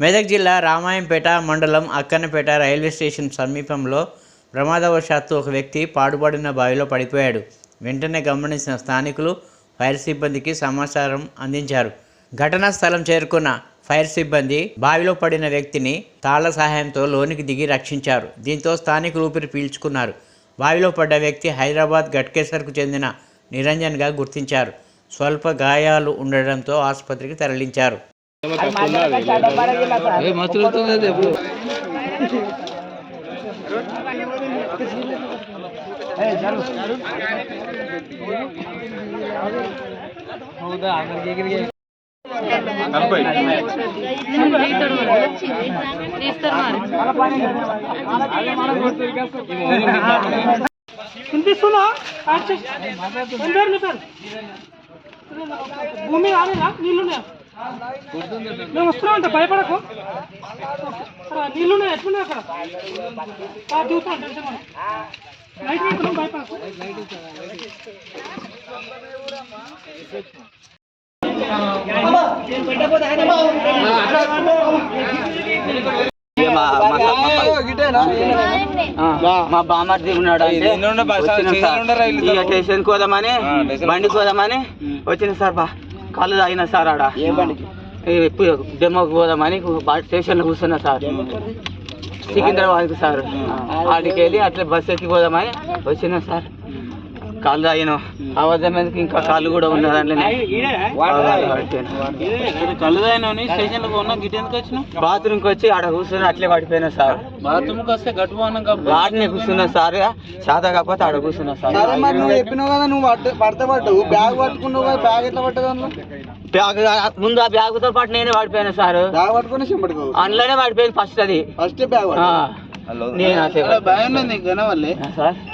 మెదక్ జిల్లా రామాయంపేట మండలం Akkannapeta railway station సమీపంలో ప్రమాదవశాత్తు ఒక వ్యక్తి పాడుబడిన బావిలో పడిపోయాడు. వెంటనే గమనించిన స్థానికులు ఫైర్ సిబ్బందికి సమాచారం అందించారు. ఘటనా స్థలం చేరుకున్న ఫైర్ సిబ్బంది బావిలో పడిన వ్యక్తిని తాళ్ళ సహాయంతో లోనికి దిగి రక్షించారు. దీంతో స్థానికులు ఊపిరి పీల్చుకున్నారు. బావిలో పడ్డ వ్యక్తి హైదరాబాద్ గట్కేసర్కు చెందిన నిరంజన్గా గుర్తించారు. స్వల్ప గాయాలు ఉండడంతో ఆసుపత్రికి తరలించారు. వినిపిస్తున్నా స్టార్ట్ చేసి ఏం పేరు నీ పేరు భూమి రాలేదా నీళ్ళున్నాయా మేము వస్తున్నాం అంటే భయపడకు. నీళ్ళున్నాయి? ఎట్లున్నాయి అక్కడ? ఆ, దిగుతాం టెన్షన్ పడకు. లైట్ పెట్టుకున్నాం భయపడకు. మా బామర్ది ఉన్నాడు స్టేషన్ కోదామని బండి కోదామని వచ్చిన సార్ బా. కళ్ళు తాగిన సార్ ఆడ. డెమోకి పోదామని స్టేషన్లో కూర్చున్నా సార్. సికింద్రాబాద్ సార్. ఆడికి వెళ్ళి అట్లా బస్ ఎక్కి పోదామని వచ్చిన సార్. కాళ్ళు తాగిన. అవద్దం ఎందుకు ఇంకా కాళ్ళు కూడా ఉన్నదండి కళ్ళు తాగినవని స్టేషన్లో ఉన్నా గిట్ ఎందుకు వచ్చినావు? బాత్రూమ్కి వచ్చి ఆడ కూర్చొని అట్లే పడిపోయినా సార్. బాత్రూమ్కి వస్తే గట్టు కూర్చున్నా సార్ శాత కాకపోతే ఆడ కూర్చున్నా సార్. నువ్వు చెప్పినావు కదా నువ్వు పట్ట పడత పడ్డావు. బ్యాగ్ పట్టుకున్నావు కదా బ్యాగ్ ఎట్లా పట్టదు బ్యాగ్ ముందు ఆ బ్యాగ్తో పాటు నేనే పడిపోయాను సార్. బ్యాగ్ పట్టుకుని అందులోనే పడిపోయింది ఫస్ట్ అది. ఫస్ట్ బ్యాగ్ ఆ, నేను భయం ఉన్నది కనవల్లే సార్. ఉన్నది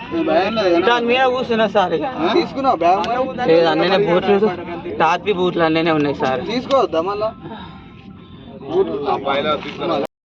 దాని మీద కూర్చున్నా సార్ లేదు అన్ననే బూట్లు టాపీ బూట్లు అన్ననే ఉన్నాయి సార్. తీసుకోవద్దా మళ్ళా